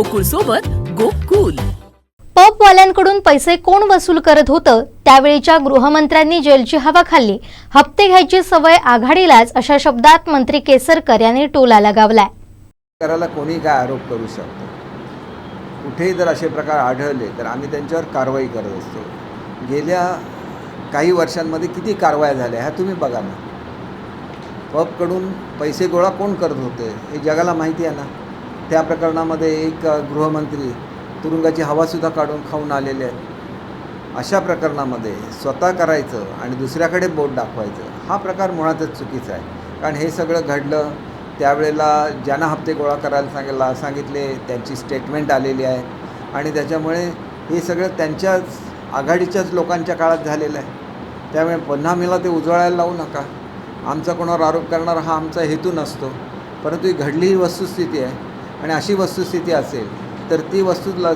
गोकुळ सोबत गोकुल. पबवाल्यांकडून पैसे कोण वसूल करत होतं? त्यावेळीच्या गृहमंत्र्यांनी जेलची हवा खाल्ली. हप्ते घ्यायची सवय आघाडीलाच अशा शब्दात मंत्री केसरकर यांनी टोला लगावलाय करायला कोणी काय आरोप करू शकतो? कुठेही जर असे प्रकार आढळले तर आम्ही त्यांच्यावर कारवाई करत असतो. गेल्या काही वर्षांमध्ये किती कारवाया झाल्या ह्या तुम्ही बघा ना. पबकडून पैसे गोळा कोण करत होते हे जगाला माहिती आहे ना. त्या प्रकरणामध्ये एक गृहमंत्री तुरुंगाची हवासुद्धा काढून खाऊन आलेले आहेत. अशा प्रकरणामध्ये स्वतः करायचं आणि दुसऱ्याकडे बोट दाखवायचं हा प्रकार मुळातच चुकीचा आहे. कारण हे सगळं घडलं त्यावेळेला ज्यांना हप्ते गोळा करायला सांगितला सांगितले त्यांची स्टेटमेंट आलेली आहे. आणि त्याच्यामुळे हे सगळं त्यांच्याच आघाडीच्याच लोकांच्या काळात झालेलं आहे. त्यामुळे पुन्हा मला ते उजळायला लावू नका. आमचा कोणावर आरोप करणारा हा आमचा हेतू नसतो. परंतु ही घडली ही वस्तुस्थिती आहे. आणि अशी वस्तुस्थिती असेल तर ती वस्तू ल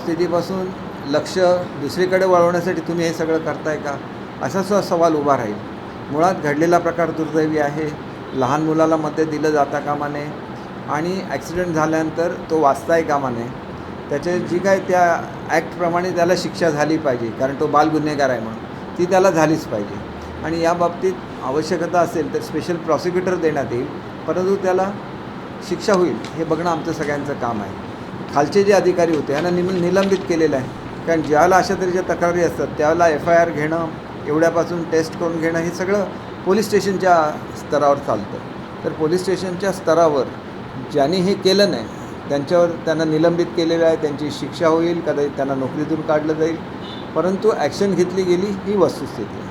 स्थितीपासून लक्ष दुसरीकडे वळवण्यासाठी तुम्ही हे सगळं करताय का? असा सुद्धा सवाल उभा राहील. मुळात घडलेला प्रकार दुर्दैवी आहे. लहान मुलाला मध्ये दिलं जाता कामा नये आणि ॲक्सिडेंट झाल्यानंतर तो वाचताही कामा नये. त्याचे जी काय त्या ॲक्टप्रमाणे त्याला शिक्षा झाली पाहिजे कारण तो बाल गुन्हेगार आहे म्हणून ती त्याला झालीच पाहिजे. आणि या बाबतीत आवश्यकता असेल तर स्पेशल प्रॉसिक्युटर देण्यात येईल. परंतु त्याला शिक्षा होईल हे बघणं आमचं सगळ्यांचं काम आहे. खालचे जे अधिकारी होते यांना निम निलंबित केलेलं आहे. कारण ज्यावेळेला अशा तऱ्हेच्या तक्रारी असतात त्यावेळेला एफ आय आर घेणं एवढ्यापासून टेस्ट करून घेणं हे सगळं पोलीस स्टेशनच्या स्तरावर चालतं. तर पोलीस स्टेशनच्या स्तरावर ज्यांनी हे केलं नाही त्यांच्यावर त्यांना निलंबित केलेलं आहे त्यांची शिक्षा होईल कदाचित त्यांना नोकरीतून काढलं जाईल. परंतु ॲक्शन घेतली गेली ही वस्तुस्थिती आहे.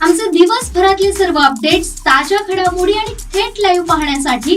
आमचे दिवसभरातले सर्व अपडेट्स ताज्या घडामोडी आणि थेट लाईव्ह पाहण्यासाठी